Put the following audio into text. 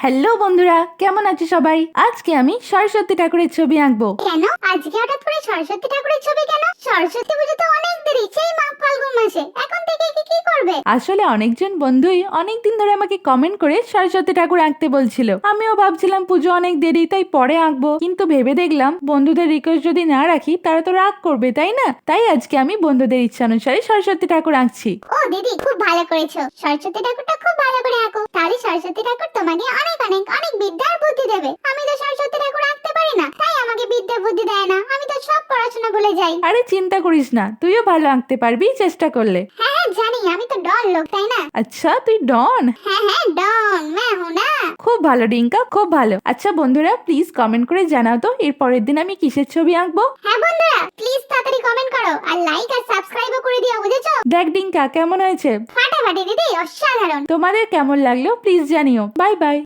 Hello বন্ধুরা কেমন আছো সবাই? আজকে আমি সরস্বতী ঠাকুরের ছবি আঁকবো। কেন? আজকে হঠাৎ করে সরস্বতী ঠাকুরের ছবি কেন? সরস্বতী পুজো তো অনেক দেরি সেই মাঘ ফাল্গুন মাসে। এখন থেকে কি কি করবে? আসলে অনেকজন বন্ধুই অনেকদিন ধরে আমাকে কমেন্ট করে সরস্বতী ঠাকুর আঁকতে বলছিল। আমিও ভাবছিলাম পুজো অনেক দেরি তাই পরে আঁকবো। কিন্তু ভেবে দেখলাম বন্ধুদের রিকোয়েস্ট যদি না রাখি তারা তো রাগ করবে তাই না? তাই আজকে আমি বন্ধুদের ইচ্ছা অনুসারে সরস্বতী ঠাকুর আঁকছি। ও দিদি খুব ভালো করেছ। সরস্বতী ঠাকুরটা খুব ভালো করে আঁকো। সরস্বতী ঠাকুর তোমাকে অনেক অনেক অনেক বিদ্যার বুদ্ধি দেবে। আমি তো সরস্বতী ঠাকুর আঁকতে পারি না তাই আমাকে বিদ্যা বুদ্ধি দেয় না। আমি তো সব পড়াশোনা ভুলে যাই। আরে চিন্তা করিস না তুইও ভালো আঁকতে পারবি চেষ্টা করলে। হ্যাঁ হ্যাঁ জানি আমি তো ডন লোক তাই না? আচ্ছা তুই ডন? হ্যাঁ হ্যাঁ ডন না খুব ভালো ডিঙ্কা খুব ভালো। আচ্ছা বন্ধুরা প্লিজ কমেন্ট করে জানাও তো এর পরের দিন আমি কিসের ছবি আঁকবো? হ্যাঁ বন্ধুরা প্লিজ তাড়াতাড়ি কমেন্ট করো আর লাইক আর সাবস্ক্রাইবও করে দিও বুঝেছ? দেখ ডিঙ্কা কেমন হয়েছে? ফাটাফাটি দিদি অসাধারণ। তোমাদের কেমন লাগল প্লিজ জানিও। Bye bye